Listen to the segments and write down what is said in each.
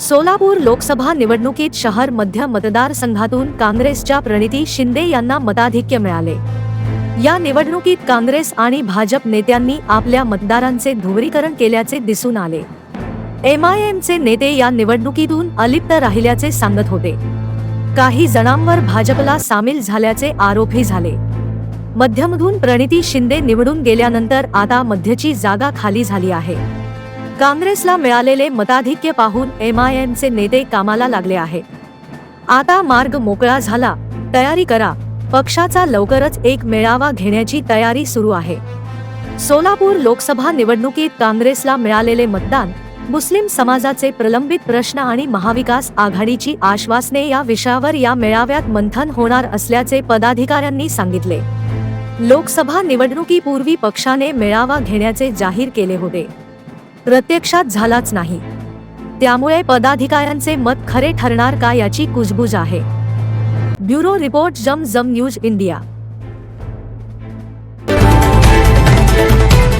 सोलापूर लोकसभा निवडणुकीत शहर मध्य मतदारसंघातून काँग्रेसच्या प्रणिती शिंदे यांना मताधिक्य मिळाले. या निवडणुकीत काँग्रेस आणि भाजप नेत्यांनी आपल्या मतदारांचे ध्रुवीकरण केल्याचे दिसून आले. एम आय एमचे नेते या निवडणुकीतून अलिप्त राहिल्याचे सांगत होते. काही जणांवर भाजपला सामील झाल्याचे आरोपही झाले. मध्यमधून प्रणिती शिंदे निवडून गेल्यानंतर आता मध्यची जागा खाली झाली आहे. काँग्रेसला मिळालेले मताधिक्य पाहून एम आय एमचे नेते कामाला लागले आहे. आता मार्ग मोकळा झाला तयारी करा. पक्षाचा लवकरच एक मेळावा घेण्याची तयारी सुरू आहे. सोलापूर लोकसभा निवडणुकीत काँग्रेसला मिळालेले मतदान मुस्लिम समाजाचे प्रलंबित प्रश्न आणि महाविकास आघाडीची आश्वासने या विषयावर या मेळाव्यात मंथन होणार असल्याचे पदाधिकाऱ्यांनी सांगितले. लोकसभा निवडणुकीपूर्वी पक्षाने मेळावा घेण्याचे जाहीर केले होते. प्रत्यक्षात झालाच नाही. त्यामुळे पदाधिकाऱ्यांचे मत खरे ठरणार का याची कुजबूज आहे. ब्युरो रिपोर्ट, जम जम न्यूज़ इंडिया.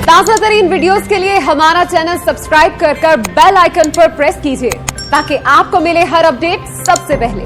ताज़ा तरीन वीडियोस के लिए हमारा चैनल सब्सक्राइब कर कर बेल आइकन पर प्रेस कीजिए, ताकि आपको मिले हर अपडेट सबसे पहले।